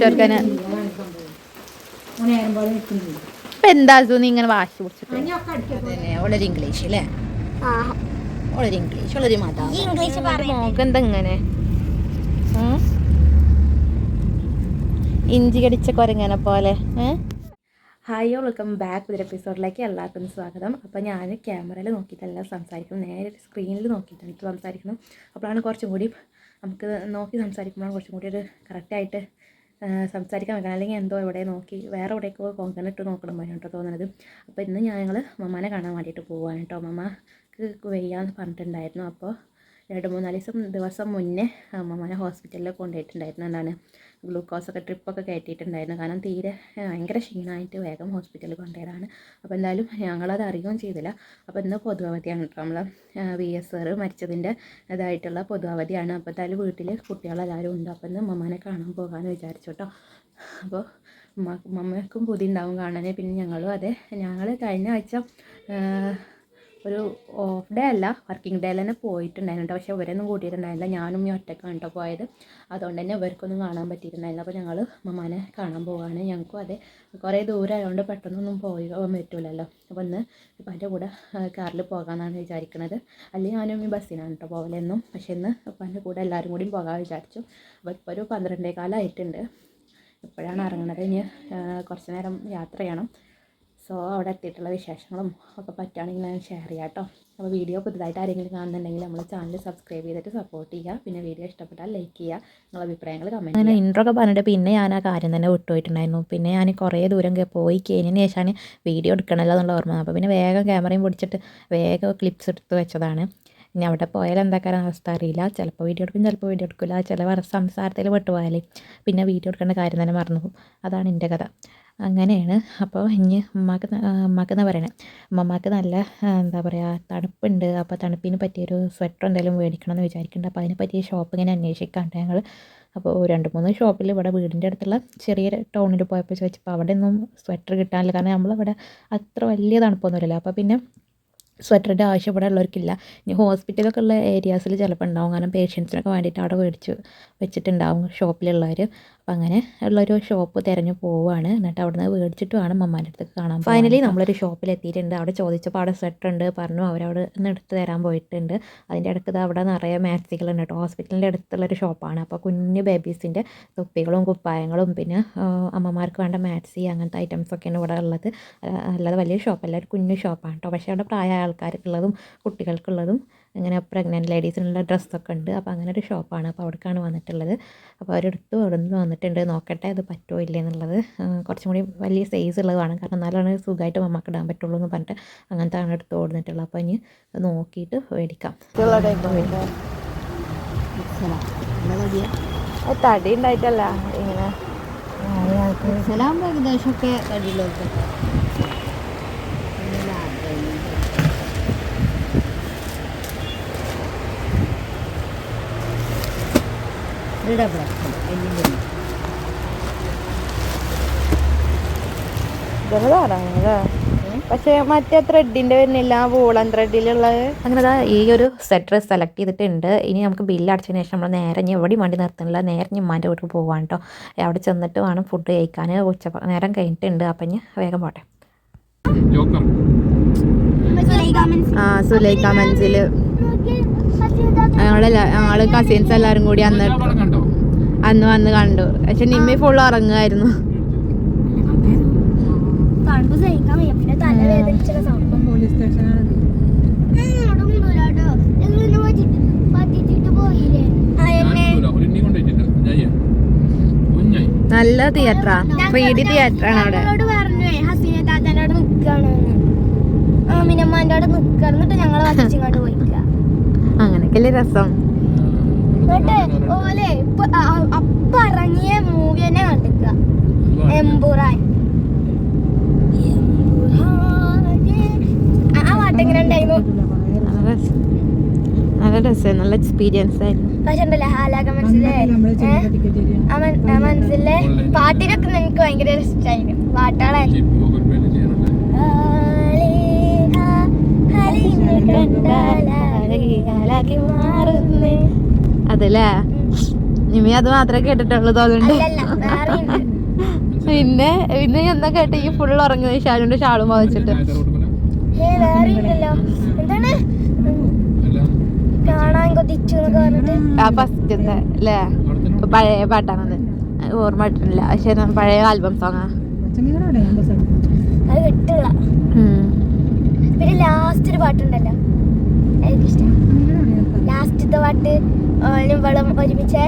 ചെറുക്കന് നേരം പോലെ നിൽക്കുന്നില്ല ഇപ്പൊ എന്താ സു നീ ഇങ്ങനെ വാശി പിടിച്ചിട്ട്. ഓളൊരു ഇംഗ്ലീഷ് അല്ലേ ഓളൊരു ഇംഗ്ലീഷ് ഓളൊരു മാതാ ഇംഗ്ലീഷ് മോക്ക് എന്താ ഇങ്ങനെ ഇഞ്ചി കടിച്ച കൊരങ്ങനെ പോലെ. ഹായ് വെൽക്കം ബാക്ക് ഒരു എപ്പിസോഡിലേക്ക് എല്ലാവർക്കും സ്വാഗതം. അപ്പോൾ ഞാൻ ക്യാമറയിൽ നോക്കിയിട്ടല്ല സംസാരിക്കുന്നു നേരെ സ്ക്രീനിൽ നോക്കിയിട്ടാണ് ഇപ്പോൾ സംസാരിക്കുന്നത്. അപ്പോഴാണ് കുറച്ചും കൂടി നമുക്ക് നോക്കി സംസാരിക്കുമ്പോൾ കുറച്ചും കൂടി ഒരു കറക്റ്റായിട്ട് സംസാരിക്കാൻ വെക്കണം. അല്ലെങ്കിൽ എന്തോ ഇവിടെ നോക്കി വേറെ എവിടേക്കോ കൊങ്കണിട്ട് നോക്കണം കേട്ടോ തോന്നുന്നത് അപ്പോൾ ഇന്ന് ഞങ്ങൾ മമ്മാനെ കാണാൻ വേണ്ടിയിട്ട് പോവാണ് കേട്ടോ. മമ്മക്ക് വയ്യാന്ന് പറഞ്ഞിട്ടുണ്ടായിരുന്നു. അപ്പോൾ രണ്ട് മൂന്നാൽ ദിവസം ദിവസം മുന്നേ മമ്മാനെ ഹോസ്പിറ്റലിൽ കൊണ്ടുപോയിട്ടുണ്ടായിരുന്നു എന്താണ് ഗ്ലൂക്കോസൊക്കെ ട്രിപ്പൊക്കെ കയറ്റിയിട്ടുണ്ടായിരുന്നു കാരണം തീരെ ഭയങ്കര ക്ഷീണമായിട്ട് വേഗം ഹോസ്പിറ്റലിൽ കൊണ്ടുപോയതാണ് അപ്പോൾ എന്തായാലും ഞങ്ങളത് അറിയുകയും ചെയ്തില്ല. അപ്പോൾ ഇന്ന് പൊതു അവധിയാണ് കേട്ടോ നമ്മൾ വി എസ് സാറ് മരിച്ചതിന്റെ ഇതായിട്ടുള്ള പൊതു അവധിയാണ് അപ്പോൾ എന്തായാലും വീട്ടിൽ കുട്ടികളെല്ലാവരും ഉണ്ട്. അപ്പോൾ ഇന്ന് മമ്മനെ കാണാൻ പോകാമെന്ന് വിചാരിച്ചു അപ്പോൾ മമ്മക്കും പുതി ഉണ്ടാവും കാണാൻ പിന്നെ ഞങ്ങളും അതെ ഞങ്ങൾ കഴിഞ്ഞ ആഴ്ച ഒരു ഓഫ് ഡേ അല്ല വർക്കിംഗ് ഡേയിൽ തന്നെ പോയിട്ടുണ്ടായിരുന്നു കേട്ടോ പക്ഷേ ഇവരൊന്നും കൂട്ടിയിട്ടുണ്ടായില്ല ഞാനും ഈ ഒറ്റക്കാണ് കേട്ടോ പോയത്. അതുകൊണ്ട് തന്നെ ഇവർക്കൊന്നും കാണാൻ പറ്റിയിട്ടുണ്ടായില്ല അപ്പോൾ ഞങ്ങൾ മമ്മാനെ കാണാൻ പോവാണ്. ഞങ്ങൾക്കും അതെ. കുറേ ദൂരം ആയതുകൊണ്ട് പെട്ടെന്നൊന്നും പോകാൻ പറ്റില്ലല്ലോ അപ്പോൾ ഇന്ന് എന്റെ കൂടെ കാറിൽ പോകാമെന്നാണ് വിചാരിക്കുന്നത് അല്ലെങ്കിൽ ഞാനും ഈ ബസ്സിനാണ് കേട്ടോ പോകലെന്നും പക്ഷേ ഇന്ന് ഇപ്പം എന്റെ കൂടെ എല്ലാവരും കൂടിയും പോകാൻ വിചാരിച്ചു. അപ്പോൾ ഇപ്പോൾ ഒരു പന്ത്രണ്ടേ കാലമായിട്ടുണ്ട് ഇപ്പോഴാണ് ഇറങ്ങുന്നത് ഇനി കുറച്ച് നേരം യാത്ര ചെയ്യണം. സോ അവിടെ എത്തിയിട്ടുള്ള വിശേഷങ്ങളും ഒക്കെ പറ്റുകയാണെങ്കിൽ ഞാൻ ഷെയർ ചെയ്യാം കേട്ടോ അപ്പോൾ വീഡിയോ പുതുതായിട്ട് ആരെങ്കിലും കാണുന്നുണ്ടെങ്കിൽ നമ്മൾ ചാനൽ സബ്സ്ക്രൈബ് ചെയ്തിട്ട് സപ്പോർട്ട് ചെയ്യുക. പിന്നെ വീഡിയോ ഇഷ്ടപ്പെട്ടാൽ ലൈക്ക് ചെയ്യുക. നിങ്ങളുടെ അഭിപ്രായങ്ങൾ കമന്റ് ഞാൻ ഇൻട്രോ ഒക്കെ പറഞ്ഞിട്ട് പിന്നെ ഞാൻ ആ കാര്യം തന്നെ വിട്ടുപോയിട്ടുണ്ടായിരുന്നു. പിന്നെ ഞാൻ കുറേ ദൂരം പോയി കഴിഞ്ഞതിന് ശേഷമാണ് വീഡിയോ എടുക്കണമല്ലോ എന്നുള്ള ഓർമ്മ. അപ്പോൾ പിന്നെ വേഗം ക്യാമറയും പിടിച്ചിട്ട് വേഗം ക്ലിപ്സ് എടുത്ത് വെച്ചതാണ്. ഇനി അവിടെ പോയാൽ എന്താക്കാരം അവസ്ഥ അറിയില്ല. ചിലപ്പോൾ വീഡിയോ എടുക്കും ചിലപ്പോൾ വീഡിയോ എടുക്കില്ല ചില സംസാരത്തിൽ പെട്ടുപോയാലേ പിന്നെ വീഡിയോ എടുക്കേണ്ട കാര്യം തന്നെ മറന്നു പോകും. അതാണ് എന്റെ കഥ. അങ്ങനെയാണ്. അപ്പോൾ ഇനി ഉമ്മാക്ക് എന്നാ പറയണേ? ഉമ്മമാക്ക് നല്ല എന്താ പറയുക തണുപ്പുണ്ട്. അപ്പോൾ തണുപ്പിന് പറ്റിയൊരു സ്വെറ്റർ എന്തെങ്കിലും മേടിക്കണം എന്ന് വിചാരിക്കുന്നുണ്ട് അപ്പോൾ അതിനെ പറ്റിയ ഷോപ്പ് ഇങ്ങനെ അന്വേഷിക്കാണ്ട് ഞങ്ങൾ അപ്പോൾ രണ്ട് മൂന്ന് ഷോപ്പിൽ ഇവിടെ വീടിന്റെ അടുത്തുള്ള ചെറിയ ടൗണിൽ പോയപ്പോൾ ചോദിച്ചപ്പോൾ അവിടെ ഒന്നും സ്വെറ്റർ കിട്ടാനില്ല. കാരണം നമ്മളിവിടെ അത്ര വലിയ തണുപ്പൊന്നുമില്ലല്ലോ. അപ്പോൾ പിന്നെ സ്വെറ്ററിന്റെ ആവശ്യം ഇവിടെ ഉള്ളവർക്കില്ല. ഇനി ഹോസ്പിറ്റലൊക്കെ ഉള്ള ഏരിയാസിൽ ചിലപ്പോൾ ഉണ്ടാവും. കാരണം പേഷ്യൻസിനൊക്കെ വേണ്ടിയിട്ട് അവിടെ മേടിച്ച് വെച്ചിട്ടുണ്ടാവും ഷോപ്പിലുള്ളവർ അപ്പം അങ്ങനെ ഉള്ളൊരു ഷോപ്പ് തിരഞ്ഞു പോവുകയാണ് എന്നിട്ട് അവിടെ നിന്ന് മേടിച്ചിട്ട് വേണം മമ്മാന്റെ അടുത്ത് കാണാൻ ഫൈനലി നമ്മളൊരു ഷോപ്പിൽ എത്തിയിട്ടുണ്ട് അവിടെ ചോദിച്ചപ്പോൾ അവിടെ സെറ്റ് ഉണ്ട്. പറഞ്ഞു അവരവിടെ നിന്ന് എടുത്ത് തരാൻ പോയിട്ടുണ്ട്. അതിന്റെ അടുത്ത് അവിടെ നിറയെ മാക്സികളുണ്ട് കേട്ടോ. ഹോസ്പിറ്റലിന്റെ അടുത്തുള്ളൊരു ഷോപ്പാണ് അപ്പോൾ കുഞ്ഞു ബേബീസിന്റെ തൊപ്പികളും കുപ്പായങ്ങളും പിന്നെ അമ്മമാർക്ക് വേണ്ട മാക്സി അങ്ങനത്തെ ഐറ്റംസൊക്കെയാണ് ഇവിടെ ഉള്ളത്. അല്ലാതെ വലിയ ഷോപ്പല്ല ഒരു കുഞ്ഞു ഷോപ്പാണ് കേട്ടോ. പക്ഷേ അവിടെ പ്രായ ആൾക്കാർക്കുള്ളതും കുട്ടികൾക്കുള്ളതും ഇങ്ങനെ പ്രഗ്നന്റ് ലേഡീസിനുള്ള ഡ്രസ്സൊക്കെ ഉണ്ട്. അപ്പോൾ അങ്ങനെ ഒരു ഷോപ്പാണ് അപ്പോൾ അവിടേക്കാണ് വന്നിട്ടുള്ളത്. അപ്പോൾ അവരെടുത്ത് അവിടെ നിന്ന് വന്നിട്ടുണ്ട്. നോക്കട്ടെ അത് പറ്റുമോ ഇല്ലേ എന്നുള്ളത്. കുറച്ചും കൂടി വലിയ സൈസ് ഉള്ളതാണ്. കാരണം എന്നാലാണ് സുഖമായിട്ട് മമ്മക്ക് ഇടാൻ പറ്റുള്ളൂ എന്ന് പറഞ്ഞിട്ട് അങ്ങനത്തെ ആണ് എടുത്ത് ഓടുന്നിട്ടുള്ളത് അപ്പോൾ ഇനി നോക്കിയിട്ട് മേടിക്കാം. തടി ഉണ്ടായിട്ടല്ല ഇങ്ങനെ. ഏകദേശമൊക്കെ തടിയിലൊക്കെ എല്ലിന്റെ പക്ഷേ മറ്റേ ത്രെഡിന്റെ വരുന്നില്ല വൂളൻ ത്രെഡിലുള്ളത് അങ്ങനെ ദാ ഈ ഒരു സെറ്റർ സെലക്ട് ചെയ്തിട്ടുണ്ട്. ഇനി നമുക്ക് ബില്ല് അടച്ചതിന് ശേഷം നമ്മൾ നേരെ ഇനി എവിടെയും വണ്ടി നിർത്തുന്നില്ല നേരെ ഇനി ഉമ്മാന്റെ വീട്ടിൽ പോകാൻ കേട്ടോ അവിടെ ചെന്നിട്ട് വേണം ഫുഡ് കഴിക്കാൻ. ഉച്ച നേരം കഴിഞ്ഞിട്ടുണ്ട്. അപ്പൊ ഇനി വേഗം പോട്ടെ. ജോക്കർ. ആ സുലൈക്ക മൻസിൽ ഞങ്ങൾ കസിൻസ് എല്ലാവരും കൂടി അന്ന് അന്ന് വന്ന് കണ്ടു. പക്ഷെ നിമ്മി ഫുൾ ഉറങ്ങുമായിരുന്നു നല്ല തിയേറ്ററാ ത്രീ ഡി തിയേറ്ററാണ് അവിടെ. ഹസീന താത്താനോട് നിക്കാണ്. മിനമ്മാന്റെ അവിടെ നിക്കണം. എന്നിട്ട് ഞങ്ങൾ വച്ചിങ്ങോട്ട് പോയിക്ക അങ്ങനെയൊക്കെയല്ലേ രസം? ഓലെ അപ്പ ഇറങ്ങിയ മൂവി തന്നെ കണ്ടിക്ക എമ്പുറാൻ. ആ പാട്ട് എങ്ങനെ ഉണ്ടായിരുന്നു? നല്ല രസം നല്ല എക്സ്പീരിയൻസ് ആയിരുന്നു. പക്ഷെ ഉണ്ടല്ലോ മനസ്സിലെ? പാട്ടിനൊക്കെ എനിക്ക് ഭയങ്കര ഇഷ്ടമായിരുന്നു പാട്ടുകളെ. ചെയ്യണല്ലേ അതല്ലേ നിമി അത് മാത്രമേ കേട്ടിട്ടുള്ളൂ ഉണ്ട് പിന്നെ പിന്നെ എന്താ കേട്ടെ ഈ ഫുൾ ഉറങ്ങുന്നത് ഷാലുണ്ട് ഷാളും വാങ്ങിച്ചിട്ട് പഴയ പാട്ടാണത് ഓർമ്മ ഇട്ടില്ല പക്ഷെ പഴയ ആൽബം സോങ്ങാ പിന്നെ ലാസ്റ്റ് ഒരു പാട്ടുണ്ടല്ലോ എനിക്കിഷ്ടം. ലാസ്റ്റത്തെ പാട്ട് ഓനും വളം ഒരുമിച്ച്?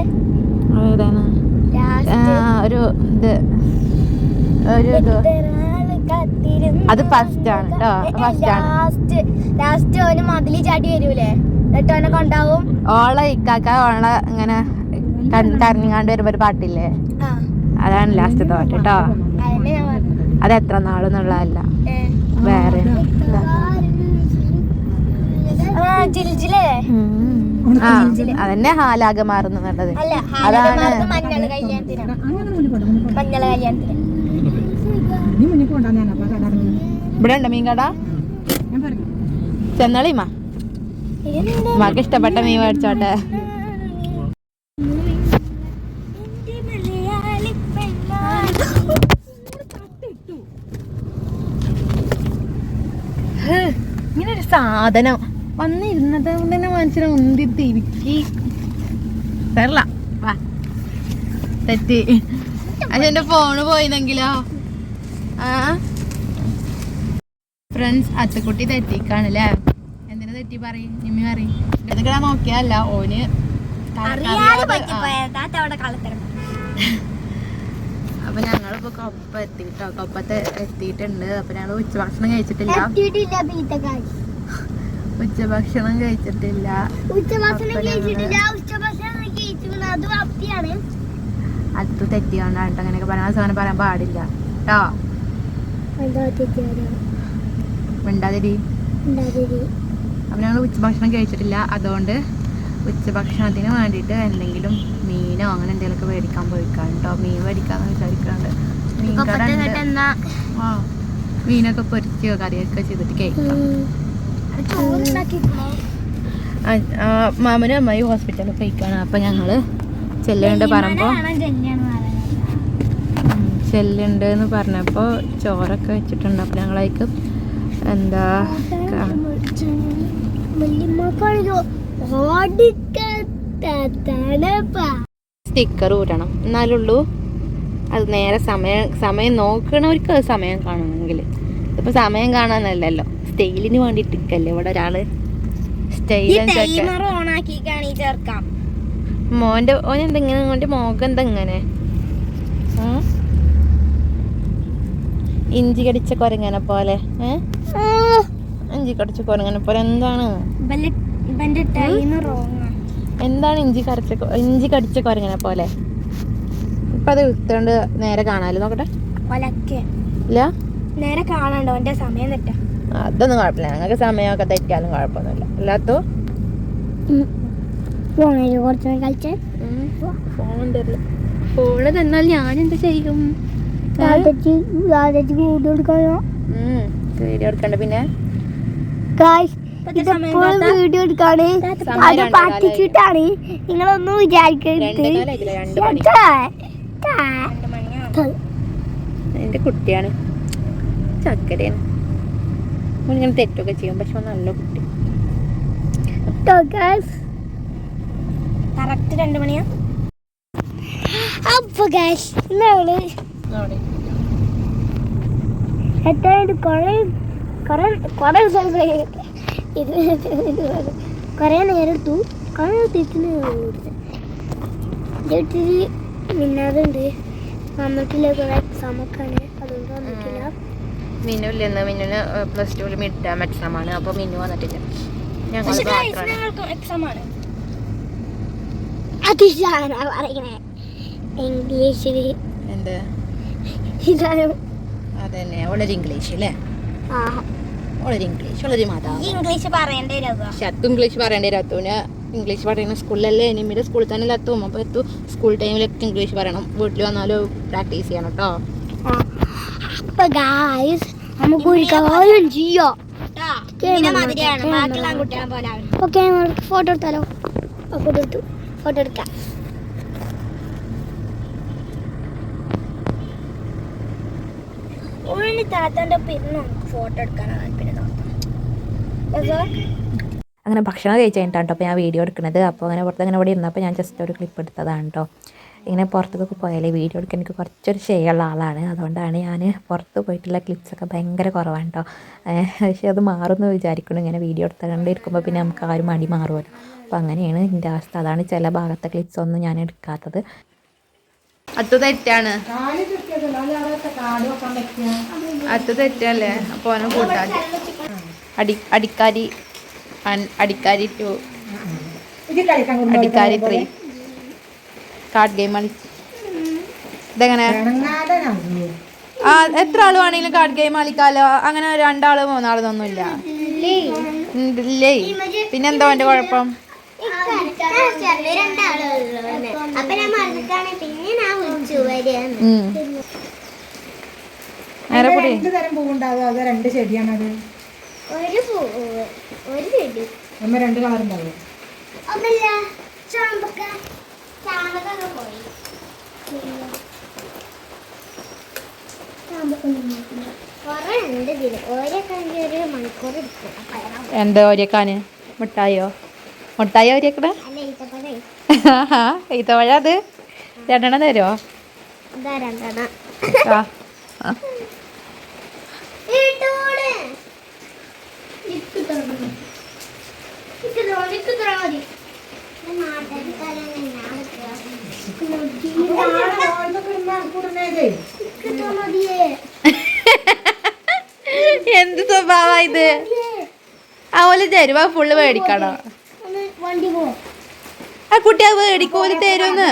ഒരു ഇത്. ഒരു അത് ഫസ്റ്റ് ആണ് ട്ടോ, first ആണ്. ലാസ്റ്റ് ലാസ്റ്റ് ഓന് മതിലി ചാടി വരൂലേ? എന്നിട്ട് ഓനെ കൊണ്ടാവും? ഓളെ ഇക്കാക്ക ഓളെ ഇങ്ങനെ കരഞ്ഞാണ്ട് വരുമ്പോ ഒരു പാട്ടില്ലേ? അതാണ് ലാസ്റ്റ് പാട്ട് കേട്ടോ അത് എത്ര നാളെന്നുള്ളതല്ല. വേറെ. ജിൽജിലേ? അതന്നെ ഹാലാകെ മാറുന്നുള്ളത് അല്ല അതാണ്. ഇവിടെ ഉണ്ട് മീൻ കട ഞാൻ പറഞ്ഞു ചെന്നളിമാ മക്ക് ഇഷ്ടപ്പെട്ട മീൻ മേടിച്ചോട്ടെ. ഇങ്ങനൊരു ഒരു വന്നിരുന്നത് തന്നെ മനസ്സിനെ ഉന്തി തിരുക്കി തരല. വാ. തെറ്റി. എന്റെ ഫോണ് പോയിന്നെങ്കിലോ? ആ? ഫ്രണ്ട്സ് അത്തക്കുട്ടി തെറ്റിക്കാണല്ലേ എന്തിനാ തെറ്റി പറയും? നിമ്മി പറയും. ഇതൊക്കെ നോക്കിയല്ല ഓന് അപ്പൊ ഞങ്ങളിപ്പോ കൊപ്പ എത്തിട്ടോ. കൊപ്പത്തെ എത്തിയിട്ടുണ്ട്. അപ്പൊ ഞങ്ങൾ ഉച്ചഭക്ഷണം കഴിച്ചിട്ടില്ല. ഉച്ചഭക്ഷണം കഴിച്ചിട്ടില്ല. ഉച്ചഭക്ഷണം കഴിച്ചിട്ടില്ല. ഉച്ചഭക്ഷണം കഴിച്ചിട്ടുണ്ട് അത് അപ്പിയാണ്. അത് തെറ്റിയോണ്ടാണ് ട്ടോ. അങ്ങനെയൊക്കെ പറയാൻ സാധനം പറയാൻ പാടില്ല. കേട്ടോ മിണ്ടാതിരി. അപ്പൊ ഞങ്ങൾ ഉച്ചഭക്ഷണം കഴിച്ചിട്ടില്ല. അതുകൊണ്ട് ഉച്ചഭക്ഷണത്തിന് വേണ്ടിയിട്ട് എന്തെങ്കിലും മീനോ അങ്ങനെ എന്തെങ്കിലുമൊക്കെ മേടിക്കാൻ പോയിക്കാണ് കേട്ടോ മീൻ മേടിക്കാന്ന് വിചാരിക്കാണ്ട്. മീൻ കട മീനൊക്കെ പൊരിച്ചോ കറിയൊക്കെ ചെയ്തിട്ട് കഴിക്കാം. മാമനും അമ്മായി ഹോസ്പിറ്റലിൽ പോയിക്കാണ്. അപ്പൊ ഞങ്ങൾ ചെല്ലുണ്ട് പറയുമ്പോ ഉം, ചെല്ലുണ്ട് എന്ന് പറഞ്ഞപ്പോ ചോറൊക്കെ വെച്ചിട്ടുണ്ട്. അപ്പൊ ഞങ്ങളേക്ക് എന്താ സ്റ്റിക്കർ ഊരണം. എന്നാലുള്ളൂ അത് നേരെ സമയം സമയം നോക്കണവർക്ക് സമയം കാണണമെങ്കിൽ ഇപ്പൊ സമയം കാണാനല്ലല്ലോ. സ്റ്റൈലിന് വേണ്ടിട്ട് ഇരിക്കല്ലേ ഇവിടെ ഒരാൾ? മോന്റെ ഓൻ എന്തെങ്ങനെ ഓന്റെ മോകം എന്തെങ്ങനെ? ഇഞ്ചി കടിച്ച കൊരങ്ങനെ പോലെ. ഇഞ്ചി കടിച്ച കൊരങ്ങനെ പോലെ. എന്താണ്? എന്താണ് ഇഞ്ചി കടിച്ച ഇഞ്ചി കടിച്ച കൊരങ്ങനെ പോലെ? ഇപ്പൊ അത് എടുത്തോണ്ട് നേരെ കാണാലോ നോക്കട്ടെ. ഇല്ല? നേരെ കാണണ്ടോ എന്റെ സമയം തെറ്റാ. അതൊന്നും കുഴപ്പമില്ല. ഞങ്ങൾക്ക് സമയമൊക്കെ തെറ്റിയാലും കുഴപ്പമൊന്നുമില്ല. അല്ലാത്തോ? ഫോണ് തന്നാൽ ഞാൻ എന്താ ചെയ്യും വീഡിയോ എടുക്കണ്ട പിന്നെ? വീഡിയോ എടുക്കാണ് സമയം അത് രണ്ടേ പറ്റിച്ചിട്ടാണ് നിങ്ങളൊന്നും വിചാരിക്കരുത്. എന്റെ കുട്ടിയാണ്. ചക്കരയാണ്. ഇങ്ങനെ തെറ്റൊക്കെ ചെയ്യും. പക്ഷെ നല്ല കുട്ടി. കറക്റ്റ് രണ്ട് മണിയാ? അപ്പൊ ഗാസ് നമ്മൾ എത്രയായിട്ട് കൊറേ കൊറേ കൊറേ സ്ഥലത്ത് ഇത് കൊറേ നേരം എടുത്തു കൊറേ തിരിച്ചു ഇട്ടിട്ട് മിന്നാതുണ്ട് വന്നിട്ടില്ല കുറെ വന്നിട്ടില്ല മിന്നുല്ല ഇല്ലെന്ന് മിന്നുന് പ്ലസ് ടുവിൽ മിഡ് ടേം എക്സാം ആണ്. അപ്പൊ മിന്നു വന്നിട്ടില്ല. ഞങ്ങൾ മാത്രമാണ് എക്സാം ആണ്. അതിശാന പറയണേ ഇംഗ്ലീഷിൽ എന്ത്? ഇതാണ്. അതന്നെ. വളരെ ഇംഗ്ലീഷ് അല്ലേ വളരെ ഇംഗ്ലീഷ് വളരെ ഇംഗ്ലീഷ് പറയേണ്ടി വരും ഇംഗ്ലീഷ് പറയേണ്ടി അത്തുവിന് ഇംഗ്ലീഷ് പറയുന്ന സ്കൂളിലല്ലേ? എനിമിയുടെ സ്കൂളിൽ തന്നെ എത്തും അപ്പോൾ എത്തു സ്കൂൾ ടൈമിലൊക്കെ ഇംഗ്ലീഷ് പറയണം. വീട്ടിൽ വന്നാലും പ്രാക്ടീസ് ചെയ്യണം കേട്ടോ അപ്പോൾ ഗായ്സ് നമുക്ക് ഒരു കാര്യം ചെയ്യാം ഓക്കെ നമുക്ക് ഫോട്ടോ എടുത്താലോ? ഫോട്ടോ എടുത്തു. ഫോട്ടോ എടുക്കാം. ഓളിന് താത്തന്റെ ഒപ്പം ഇരുന്ന് നമുക്ക് ഫോട്ടോ എടുക്കാനാണ് താല്പര്യം അങ്ങനെ ഭക്ഷണം കഴിച്ച് കഴിഞ്ഞിട്ടാണ് കേട്ടോ അപ്പോൾ ഞാൻ വീഡിയോ എടുക്കുന്നത്. അപ്പോൾ അങ്ങനെ പുറത്ത് അങ്ങനെ ഇവിടെ ഇരുന്നപ്പോൾ ഞാൻ ജസ്റ്റ് ഒരു ക്ലിപ്പ് എടുത്തതാണ് കേട്ടോ. ഇങ്ങനെ പുറത്തൊക്കെ പോയാലേ വീഡിയോ എടുക്കാൻ എനിക്ക് കുറച്ചൊരു ഷെയുള്ള ആളാണ്. അതുകൊണ്ടാണ് ഞാൻ പുറത്ത് പോയിട്ടുള്ള ക്ലിപ്സൊക്കെ ഭയങ്കര കുറവാണ് കേട്ടോ. പക്ഷേ അത് മാറുമെന്ന് വിചാരിക്കണം ഇങ്ങനെ വീഡിയോ എടുത്തുകൊണ്ടിരിക്കുമ്പോൾ പിന്നെ നമുക്ക് ആരും ഒരു മടി മാറുമല്ലോ. അപ്പോൾ അങ്ങനെയാണ് എന്റെ അവസ്ഥ. അതാണ് ചില ഭാഗത്തെ ക്ലിപ്സ് ഒന്നും ഞാൻ എടുക്കാത്തത്. അത് തെറ്റാണ്. അത് തെറ്റല്ലേ? അപ്പോൾ അവനെ അടി അടിക്കാരി അടിക്കാരി ടു ഇത് കളിക്കാൻ അടിക്കാരി ത്രീ. കാർഡ് ഗെയിം ആണ്. ഇതെങ്ങനെ? ആ എത്ര ആൾ വേണമെങ്കിലും കാർഡ് ഗെയിം കളിക്കാലോ. അങ്ങനെ രണ്ടാൾ മൂന്നാളൊന്നുമില്ല ഇല്ലേ പിന്നെന്താ എന്റെ കുഴപ്പം? നേരെ പിടി. രണ്ട് തരം പൂവുണ്ടാവും അതോ രണ്ട് ചെടിയാണത്? ഒരു പൂവ്. ഒരു ചെടി. നമ്മ രണ്ട് കളർ ഉണ്ടാവും ഒന്നല്ല ചാമ്പക്ക ചാമ്പക്കൊക്കെ പോയി. എന്താ ഒരേക്കാന് മുട്ടായോ? മുട്ടായോ ഒരേക്കണേ അല്ല ഈത്തപ്പഴേ. ഈത്തവഴ അത്? രണ്ടെണ്ണം തരുമോ ഇതാ രണ്ടെണ്ണ? ആ. ആ. എന്ത് സ്വഭാവ ഇത്? ആ ഓൽ തരുവ ഫുള്ള് മേടിക്കണോ ആ കുട്ടി അത് തരുമെന്ന്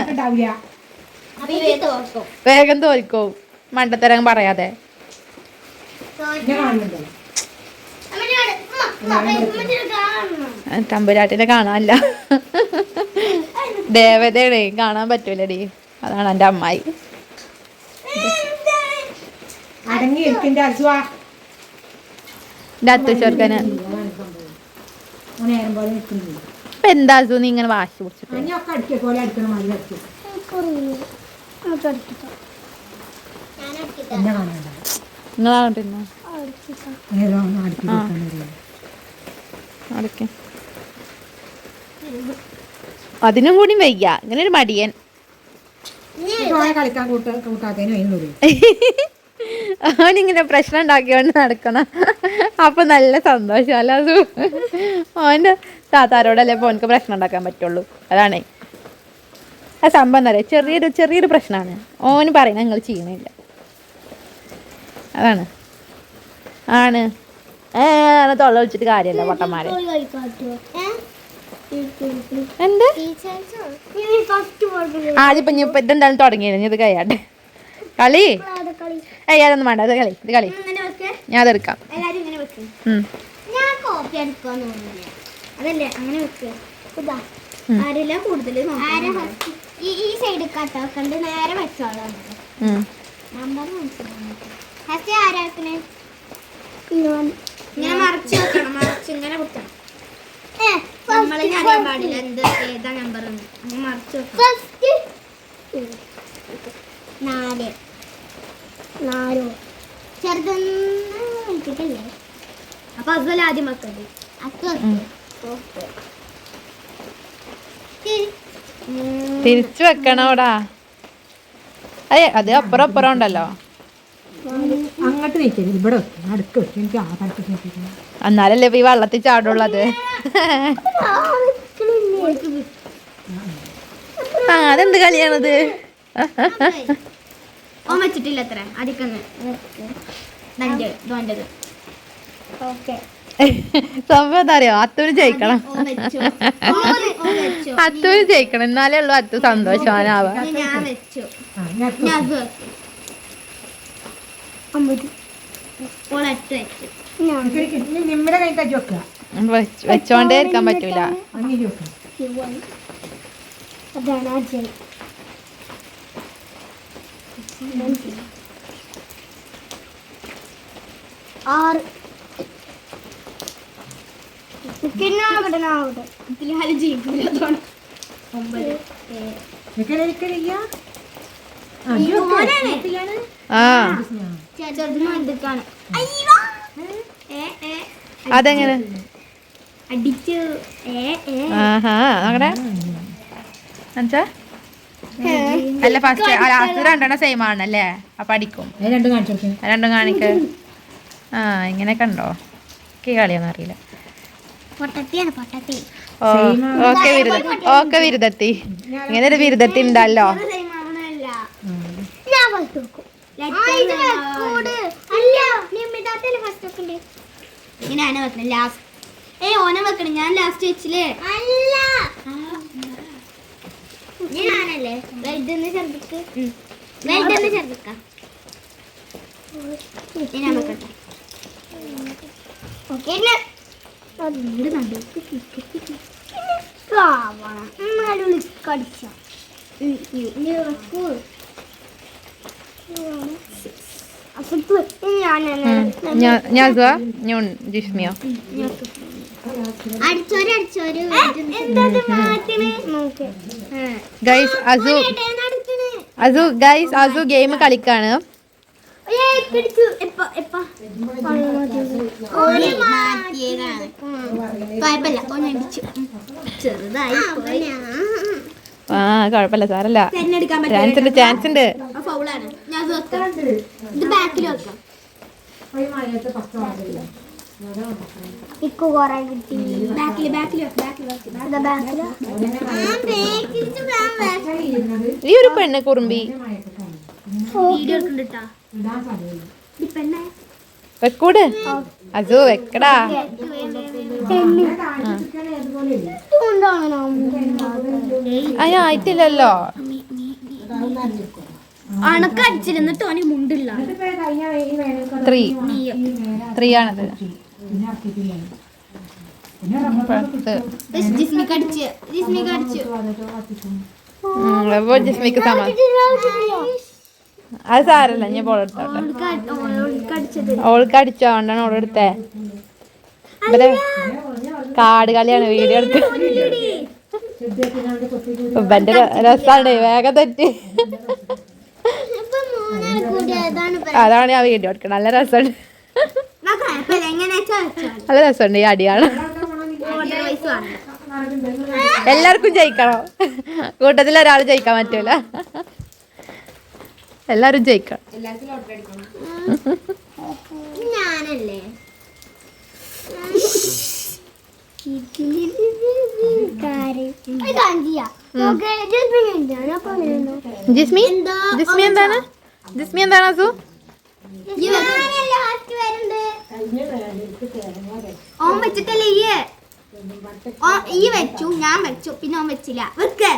അപ്പൊ ഇത് തോക്കും വേഗം തോൽക്കും. മണ്ടത്തരം പറയാതെ. തമ്പുരാട്ടിനെ കാണാനില്ല. ദേവതയുടെ കാണാൻ പറ്റൂലടി. അതാണ് എന്റെ അമ്മായി. എന്റെ അത്തു ചെറുക്കന് നേരം പോലെ ഇപ്പൊ എന്താ അസു നീ ഇങ്ങനെ വാശി പിടിച്ചിട്ട്? അഞ്ഞൊക്കെ അടയ്ക്ക അതിനും കൂടി വയ്യ. ഇങ്ങനെ ഒരു മടിയൻ. അവനിങ്ങനെ പ്രശ്നം ഉണ്ടാക്കിയോണ്ട് നടക്കണം. അപ്പൊ നല്ല സന്തോഷം അല്ല അത് അവന്റെ താത്താരോടല്ലേ അപ്പൊ അവനക്ക് പ്രശ്നം ഉണ്ടാക്കാൻ പറ്റുള്ളൂ. അതാണേ. ആ സംഭവം എന്താ പറയുക ചെറിയൊരു ചെറിയൊരു പ്രശ്നമാണ് ഓന് പറയുന്നത് നിങ്ങൾ ചെയ്യണില്ല. അതാണ്. ആണ്. ഏ തൊള്ള വിളിച്ചിട്ട് കാര്യമല്ല പൊട്ടന്മാരെ. എന്ത്? ആദ്യം ഇപ്പം ഇപ്പം ഇതെന്തായാലും തുടങ്ങിയത് ഇനി ഇത് കഴിയാട്ടെ. കളി? ഏയ് അതൊന്നും വേണ്ട. ഇത് കളി ഇത് കളി. ഞാൻ അതെടുക്കാം എല്ലാരും ഇങ്ങനെ വെക്ക്. ഞാൻ കോപ്പി എടുക്കാന്ന് തോന്നുന്നില്ല. അതല്ലേ വെക്ക്. ഇതാ. ആരെല്ലാം കൂടുതൽ ഈ ഈ സൈഡ് കട്ടാക്കണ്ട് നേരെ വെച്ചോളാം. ഉം. നമ്പർ ഫസ്റ്റ് ആരാക്കണേ ഇങ്ങനെ മറിച്ച് വെക്കണം മറിച്ച് ഇങ്ങനെ കുത്തണം. നമ്മളിനി അറിയാൻ പാടില്ല എന്ത് ഏതാ നമ്പർ മറിച്ച് ഫസ്റ്റ് നാല്. നാലോ? ചെറുതൊന്നും വെച്ചിട്ടില്ലേ അപ്പൊ അതുപോലെ ആദ്യം വെക്കണ്ടേ തിരിച്ചു വെക്കണോടാ. അയ്യ അത് അപ്പുറം അപ്പുറം ഉണ്ടല്ലോ. അങ്ങോട്ട് നിൽക്കരുത് ഇവിടെ വെക്കും. അടുക്ക് വെക്കും. എനിക്ക് ആ തരത്തിൽ നോക്കിക്കണം എന്നാലല്ലേ ഇപ്പൊ ഈ വെള്ളത്തിൽ ചാടുള്ളത്? ആ അതെന്ത് കളിയാണത്? ഓൻ വെച്ചിട്ടില്ല അത്ര. അതിക്കന്ന് ദോന്റെത്. ഓക്കെ. സംഭവം എന്താ അറിയോ അത്തൂര് ജയിക്കണം. അത്തൂര് ജയിക്കണം. എന്നാലേ ഉള്ളൂ അത്തു സന്തോഷവാനാവാ വെച്ചോണ്ടേ ഇരിക്കാൻ പറ്റൂല. അതാണ് ആ ആറ്. ഒമ്പത്. ആ അതെങ്ങനെ? അടിച്ചു. അല്ല ഫസ്റ്റ് ലാസ്റ്റ് രണ്ടെണ്ണം സെയിം ആണല്ലേ? അപ്പൊ അടിക്കും രണ്ടും കാണിച്ചു കൊടുക്കും. രണ്ടും കാണിക്ക്. ആ ഇങ്ങനെയൊക്കെ ഉണ്ടോ ഒക്കെ കളിയൊന്നും അറിയില്ല. പൊട്ടത്തിയാണ് പൊട്ടത്തി. ഓ ഓക്കെ ബിരുദ ഓക്കെ ബിരുദത്തി ഇങ്ങനെ ഒരു ബിരുദത്തി ഉണ്ടല്ലോ ഞാൻ ഫസ്റ്റ് വെക്കും അല്ല നിമിതാത്തല്ലേ ഫസ്റ്റ് വെക്കണ്ടേ ഇങ്ങനെയാണ് വെക്കണം ലാസ്റ്റ് ഏ ഓനെ വെക്കണം ഞാൻ ലാസ്റ്റ് വെച്ചില്ലേ അല്ല. ഞാനല്ലേ വലുതെന്ന് ഛർദിക്ക് വലുതെന്ന് ഛർദിക്ക ഞാൻ വെക്കട്ടെ. ഓക്കെ അതിന്റെ നടുക്ക് നടുവിൽ കടിച്ച? ഞാൻ ഞാൻ ഞാൻ ഞാൻ നോക്ക് ഗൈസ് അസു അസു ഗൈസ് അസു ഗെയിം കളിക്കാണ് ചെറുതായി. ആ കുഴപ്പമില്ല സാറല്ല ചാൻസ് ഉണ്ട് ചാൻസ് ഉണ്ട്. ഈ ഒരു പെണ്ണ് കുറുമ്പി. വെക്കൂട്. അസു വെക്കടാ. അയ്യോ ആയിട്ടില്ലല്ലോ. അണക്കടിച്ചില്ല എന്നിട്ട് മുണ്ടില്ല. ത്രീ. ത്രീ ആണത്. ജിസ്മിക്ക് സമാ അത് സാരല്ല ഞാൻ അടിച്ചത്. ഓൾക്ക് അടിച്ചോണ്ടാണ് ഓൾ ഇവരെ കാട് കളിയാണ് വീഡിയോ എടുക്ക ഇവന്റെ രസാണ് വേഗം തെറ്റി. അതാണ് ഞാൻ വീഡിയോ എടുക്കണം നല്ല രസമുണ്ട് നല്ല രസമുണ്ട് ഈ അടിയാണ്. എല്ലാവർക്കും ജയിക്കണോ. കൂട്ടത്തിൽ ഒരാൾ ജയിക്കാൻ പറ്റൂല. എല്ലാരും ജയിക്കണം. ഞാനല്ലേ? ജിസ്മി? ജിസ്മി എന്താണ്? ജിസ്മി എന്താണ് അസു? ഓൻ വെച്ചിട്ടല്ലേ ഈ? ഈ വെച്ചു ഞാൻ വെച്ചു പിന്നെ ഓൻ വെച്ചില്ല. വെക്ക്.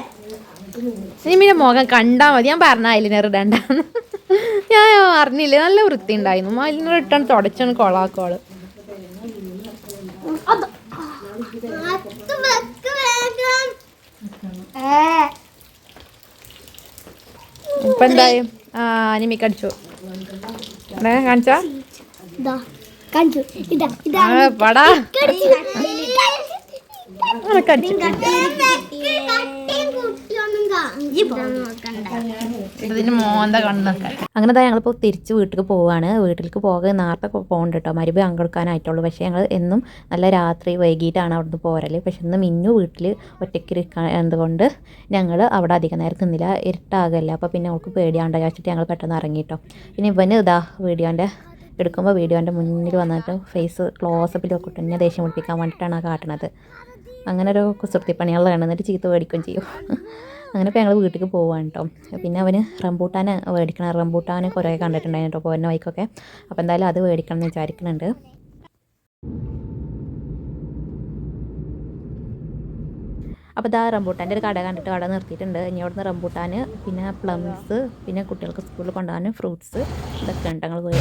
മുഖം കണ്ടാ മതി. ഞാൻ പറഞ്ഞ അയലിനെ ഇടണ്ടെന്ന്. ഞാൻ അറിഞ്ഞില്ല? നല്ല വൃത്തി ഉണ്ടായിരുന്നു അയലിനെ ഇട്ടാണ് തുടച്ചാണ് കൊളാക്കോൾ അത് വെക്ക് വേഗം ഏ ഇപ്പൊ എന്തായി? ആ അനിമി കടിച്ചു. കാണിച്ചാ? പടാ കടിച്ചു. ഇതിന് മോന്ത കണ്ണൊക്കെ. അങ്ങനെ ഞങ്ങളിപ്പോൾ തിരിച്ച് വീട്ടിലേക്ക് പോവാണ്. വീട്ടിലേക്ക് പോകാൻ നേരത്തെ പോകണ്ട കേട്ടോ മരുഭ അങ്കെടുക്കാനായിട്ടുള്ളൂ പക്ഷേ ഞങ്ങൾ എന്നും നല്ല രാത്രി വൈകിട്ടാണ് അവിടുന്ന് പോരൽ പക്ഷെ ഇന്ന് മിന്നു വീട്ടിൽ ഒറ്റയ്ക്ക് ഇരിക്കാൻ എന്തുകൊണ്ട് ഞങ്ങൾ അവിടെ അധികം നേരം നിന്നില്ല. ഇരുട്ടാകല്ല. അപ്പോൾ പിന്നെ അവൾക്ക് പേടിയാണ്ടോ വെച്ചിട്ട് ഞങ്ങൾ പെട്ടെന്ന് ഇറങ്ങിയിട്ടോ പിന്നെ ഇവന് ഇതാ വീഡിയോന്റെ എടുക്കുമ്പോൾ വീഡിയോന്റെ മുന്നിൽ വന്നിട്ട് ഫേസ് ക്ലോസപ്പിൽ വെക്കിട്ട് എന്നെ ദേഷ്യം പിടിപ്പിക്കാൻ വേണ്ടിയിട്ടാണ് ആ കാട്ടണത്. അങ്ങനെ ഒരു കുസൃത്തി പണികളാണ് എന്നിട്ട് ചീത്ത മേടിക്കുകയും ചെയ്യും. അങ്ങനെ ഞങ്ങൾ വീട്ടിലേക്ക് പോവാണ് കേട്ടോ പിന്നെ അവന് റംബൂട്ടാനെ മേടിക്കണം. റംബൂട്ടാനെ കുറേ കണ്ടിട്ടുണ്ടായിരുന്നു കേട്ടോ പോകുന്ന വൈക്കൊക്കെ അപ്പോൾ എന്തായാലും അത് മേടിക്കണം എന്ന് വിചാരിക്കുന്നുണ്ട് അപ്പോൾ ഇതാ റംബൂട്ടാന്റെ ഒരു കട കണ്ടിട്ട് കട നിർത്തിയിട്ടുണ്ട്. ഇനി അവിടുന്ന് റംബൂട്ടാൻ പിന്നെ പ്ലംസ് പിന്നെ കുട്ടികൾക്ക് സ്കൂളിൽ കൊണ്ടുപോകാൻ ഫ്രൂട്ട്സ് ഇതൊക്കെ ഉണ്ട് ഞങ്ങൾ പോയി.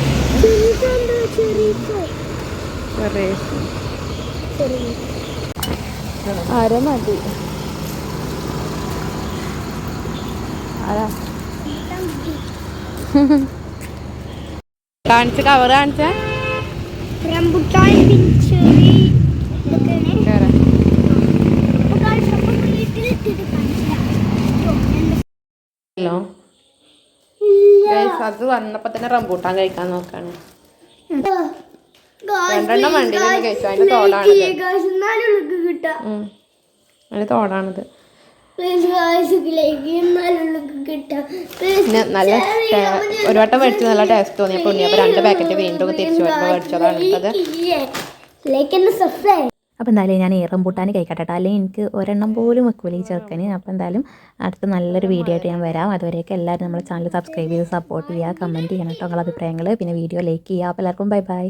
അര മതി അതാ. കാണിച്ച് കവർ കാണിച്ച. റംബുട്ടാൻ പിഞ്ചെറി ഇതൊക്കെയാണ് ഹലോ. അത് വന്നപ്പോ തന്നെ റംബൂട്ടാൻ കഴിക്കാൻ നോക്കാണ്. രണ്ടെണ്ണം വണ്ടി കഴിച്ചു. അതിന്റെ തോടാണിത്. അതിന്റെ തോടാണിത്. പിന്നെ നല്ല ഒരു വട്ടം മേടിച്ച് നല്ല ടേസ്റ്റ് തോന്നി. അപ്പോൾ ഉണ്ണിയപ്പോൾ രണ്ട് പാക്കറ്റ് വീണ്ടും തിരിച്ചു വരുമ്പോൾ മേടിച്ചതാണ് സബ്സ്ക്രൈബ് അപ്പോൾ എന്തായാലും ഞാൻ ഈ റംബൂട്ടാൻ കഴിക്കട്ടെ അല്ലെങ്കിൽ എനിക്ക് ഒരെണ്ണം പോലും വെക്കൂല ഈ ചെറുക്കന്. അപ്പോൾ എന്തായാലും അടുത്ത നല്ലൊരു വീഡിയോ ആയിട്ട് ഞാൻ വരാം. അതുവരെയൊക്കെ എല്ലാവരും നമ്മുടെ ചാനൽ സബ്സ്ക്രൈബ് ചെയ്ത് സപ്പോർട്ട് ചെയ്യുക കമന്റ് ചെയ്യണം കേട്ടോ നിങ്ങളുടെ അഭിപ്രായങ്ങൾ പിന്നെ വീഡിയോ ലൈക്ക് ചെയ്യുക. അപ്പോൾ എല്ലാവർക്കും ബൈ ബൈ